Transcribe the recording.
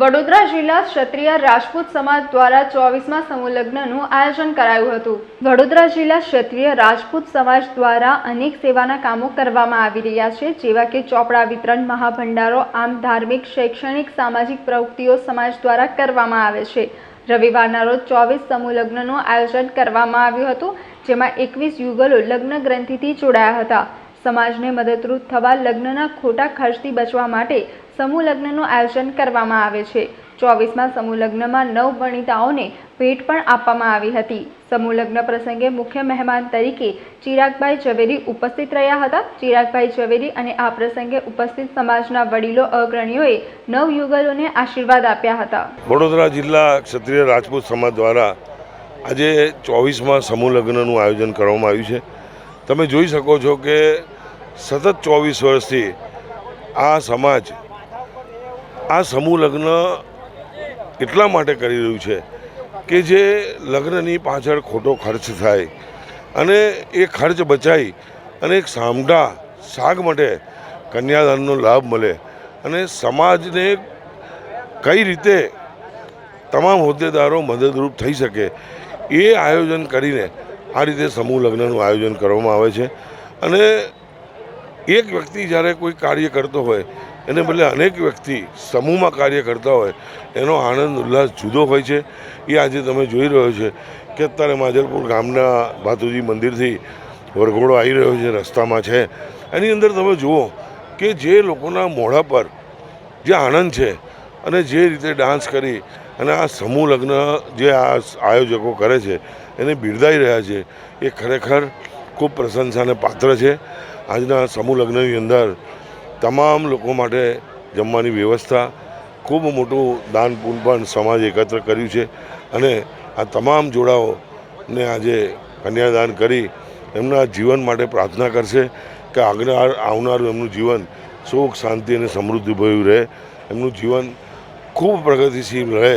વડોદરા જિલ્લા ક્ષત્રિય રાજપૂત સમાજ દ્વારા ચોવીસમાં સમૂહલગ્નનું આયોજન કરાયું હતું. વડોદરા જિલ્લા ક્ષત્રિય રાજપૂત સમાજ દ્વારા અનેક સેવાના કામો કરવામાં આવી રહ્યા છે, જેવા કે ચોપડા વિતરણ, મહાભંડારો, આમ ધાર્મિક, શૈક્ષણિક, સામાજિક પ્રવૃત્તિઓ સમાજ દ્વારા કરવામાં આવે છે. રવિવારના રોજ ચોવીસ સમૂહલગ્નનું આયોજન કરવામાં આવ્યું હતું, જેમાં એકવીસ યુગલો લગ્ન ગ્રંથિથી જોડાયા હતા. સમાજને મદદરૂપ થવા લગ્નના ખોટા ખર્ચથી બચવા માટે સમૂહ લગ્નનું આયોજન કરવામાં આવે છે. ચોવીસમાં સમૂહ લગ્નમાં નવ વણિતાઓને ભેટ પણ આપવામાં આવી હતી. સમૂહ લગ્ન પ્રસંગે મુખ્ય મહેમાન તરીકે ચિરાગભાઈ ઝવેરી ઉપસ્થિત રહ્યા હતા. ચિરાગભાઈ ઝવેરી અને આ પ્રસંગે ઉપસ્થિત સમાજના વડીલો, અગ્રણીઓએ નવ યુગલોને આશીર્વાદ આપ્યા હતા. વડોદરા જિલ્લા ક્ષત્રિય રાજપૂત સમાજ દ્વારા આજે ચોવીસમાં સમૂહ લગ્નનું આયોજન કરવામાં આવ્યું છે. તમે જોઈ શકો છો કે સતત ચોવીસ વર્ષથી આ સમાજ આ સમૂહ લગ્ન એટલા માટે કરી રહ્યું છે કે જે લગ્નની પાછળ ખોટો ખર્ચ થાય અને એ ખર્ચ બચાવી અને એક સામડા શાક માટે કન્યાદાનનો લાભ મળે અને સમાજને કઈ રીતે તમામ હોદ્દેદારો મદદરૂપ થઈ શકે એ આયોજન કરીને આ રીતે સમૂહ લગ્નનું આયોજન કરવામાં આવે છે. અને એક વ્યક્તિ જ્યારે કોઈ કાર્ય કરતો હોય, એને બદલે અનેક વ્યક્તિ સમૂહમાં કાર્ય કરતા હોય, એનો આનંદ, ઉલ્લાસ જુદો હોય છે. એ આજે તમે જોઈ રહ્યો છે કે અત્યારે માજલપુર ગામના ભાતુજી મંદિરથી વરઘોડો આવી રહ્યો છે, રસ્તામાં છે. એની અંદર તમે જુઓ કે જે લોકોના મોઢા પર જે આનંદ છે અને જે રીતે ડાન્સ કરી અને આ સમૂહ લગ્ન જે આ આયોજકો કરે છે, એને બિરદાઈ રહ્યા છે, એ ખરેખર ખૂબ પ્રશંસાને પાત્ર છે. આજના સમૂહ લગ્નની અંદર તમામ લોકો માટે જમવાની વ્યવસ્થા, ખૂબ મોટું દાન પુન પણ સમાજ એકત્ર કર્યું છે અને આ તમામ જોડાઓને આજે કન્યાદાન કરી એમના જીવન માટે પ્રાર્થના કરશે કે આગળ આવનારું એમનું જીવન સુખ, શાંતિ અને સમૃદ્ધિભર્યું રહે. એમનું જીવન ખૂબ પ્રગતિશીલ રહે